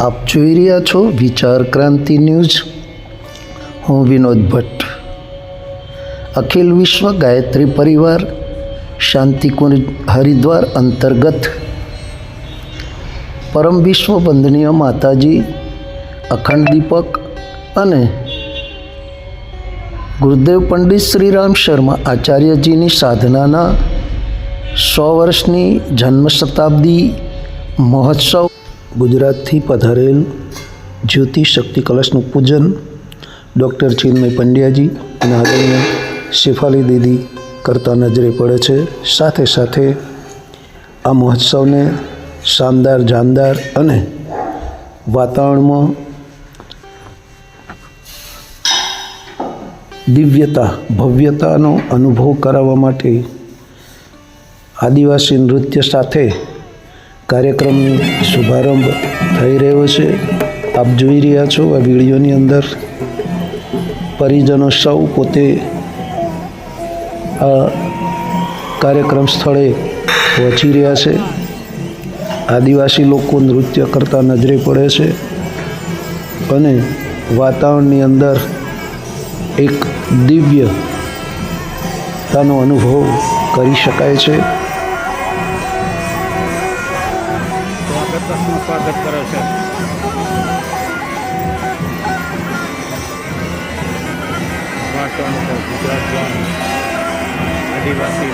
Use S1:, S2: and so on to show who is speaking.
S1: આપ જોઈ રહ્યા છો વિચાર ક્રાંતિ ન્યૂઝ. હું વિનોદ ભટ્ટ. અખિલ વિશ્વ ગાયત્રી પરિવાર, શાંતિકુંજ હરિદ્વાર અંતર્ગત. પરમ વિશ્વ વંદનીય માતાજી, અખંડ દીપક અને ગુરુદેવ પંડિત શ્રીરામ શર્મા આચાર્યજીની સાધનાના સો વર્ષની જન્મ શતાબ્દી મહોત્સવ ગુજરાતથી પધારેલ જ્યોતિ શક્તિ કલશનું પૂજન ડૉક્ટર ચિન્મય પંડ્યાજી અને આદરણીય શેફાલી દીદી કરતા નજરે પડે છે. સાથે સાથે આ મહોત્સવને શાનદાર, જાનદાર અને વાતાવરણમાં દિવ્યતા, ભવ્યતાનો અનુભવ કરાવવા માટે આદિવાસી નૃત્ય સાથે કાર્યક્રમનો શુભારંભ થઈ રહ્યો છે. આપ જોઈ રહ્યા છો આ વિડીયોની અંદર પરિજનો સૌ પોતે આ કાર્યક્રમ સ્થળે પહોંચી રહ્યા છે. આદિવાસી લોકો નૃત્ય કરતા નજરે પડે છે અને વાતાવરણની અંદર એક દિવ્યતાનો અનુભવ કરી શકાય છે.
S2: સ્વાગતનું સ્વાગત કરે છે. વાસણ ગુજરાત આદિવાસી